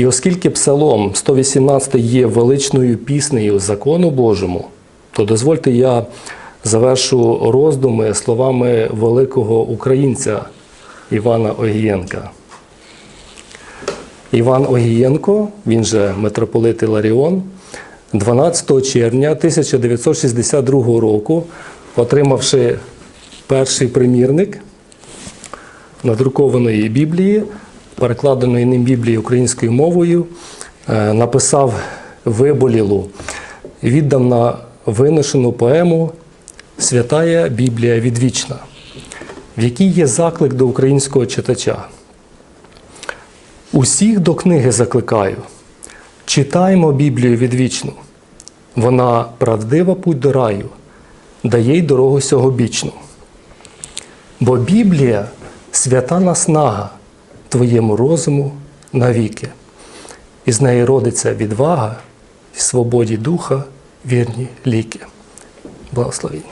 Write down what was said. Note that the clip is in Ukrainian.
І оскільки Псалом 118 є величною піснею закону Божому, то дозвольте я завершу роздуми словами великого українця Івана Огієнка. Іван Огієнко, він же митрополит Іларіон, 12 червня 1962 року, отримавши перший примірник надрукованої Біблії, перекладеної ним Біблії українською мовою, е, написав виболілу, віддав на виношену поему Святая Біблія відвічна, в якій є заклик до українського читача. Усіх до книги закликаю. Читаймо Біблію відвічну. Вона правдива путь до раю, дає й дорогу сьогобічну. Бо Біблія свята наснага твоєму розуму навіки. Із неї родиться відвага і свободі духа, вірні ліки. Благословінь.